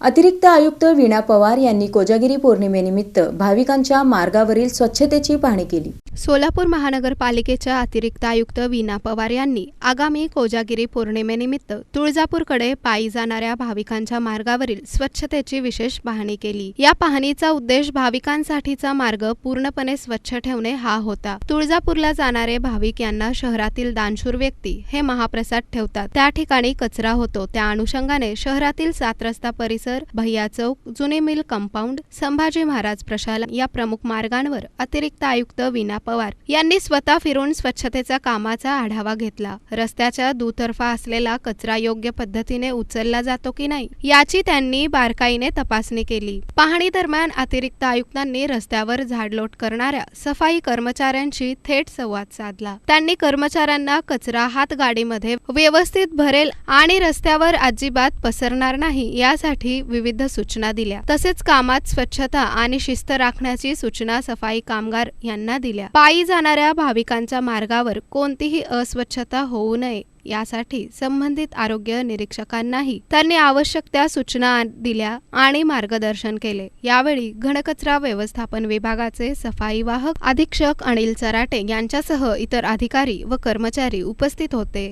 अतिरिक्त आयुक्त वीणा पवार यांनी कोजागिरी पौर्णिमेनिमित्त भाविकांच्या मार्गावरील स्वच्छतेची पाहणी केली. सोलापूर महानगरपालिकेच्या अतिरिक्त आयुक्त वीणा पवार यांनी आगामी कोजागिरी पौर्णिमेनिमित्त तुळजापूरकडे पायी जाणाऱ्या भाविकांच्या मार्गावरील स्वच्छतेची विशेष पाहणी केली. या पाहणीचा उद्देश भाविकांसाठीचा मार्ग पूर्णपणे स्वच्छ ठेवणे हा होता. तुळजापूरला जाणारे भाविक यांना शहरातील दानशूर व्यक्ती हे महाप्रसाद ठेवतात. त्या ठिकाणी कचरा होतो. त्या अनुषंगाने शहरातील सात रस्ता परिसर भैया चौक जुने मिल कंपाऊंड संभाजी महाराज प्रशाला या प्रमुख मार्गांवर अतिरिक्त आयुक्त वीणा पवार यांनी स्वतः फिरून स्वच्छतेचा कामाचा आढावा घेतला. रस्त्याच्या दुतर्फा असलेला कचरा योग्य पद्धतीने उचलला जातो की नाही याची त्यांनी बारकाईने तपासणी केली. पाहणी दरम्यान अतिरिक्त आयुक्तांनी रस्त्यावर झाडलोट करणाऱ्या सफाई कर्मचाऱ्यांशी थेट संवाद साधला. त्यांनी कर्मचाऱ्यांना कचरा हात गाडीमध्ये व्यवस्थित भरेल आणि रस्त्यावर अजिबात पसरणार नाही यासाठी विविध सूचना दिल्या. तसेच कामात स्वच्छता आणि शिस्त राखण्याची सूचना सफाई कामगार यांना दिल्या. पायी जाणाऱ्या भाविकांच्या मार्गावर कोणतीही अस्वच्छता होऊ नये यासाठी संबंधित आरोग्य निरीक्षकांनाही त्यांनी आवश्यक त्या सूचना दिल्या आणि मार्गदर्शन केले. यावेळी घनकचरा व्यवस्थापन विभागाचे सफाई वाहक अधीक्षक अनिल चराटे यांच्यासह इतर अधिकारी व कर्मचारी उपस्थित होते.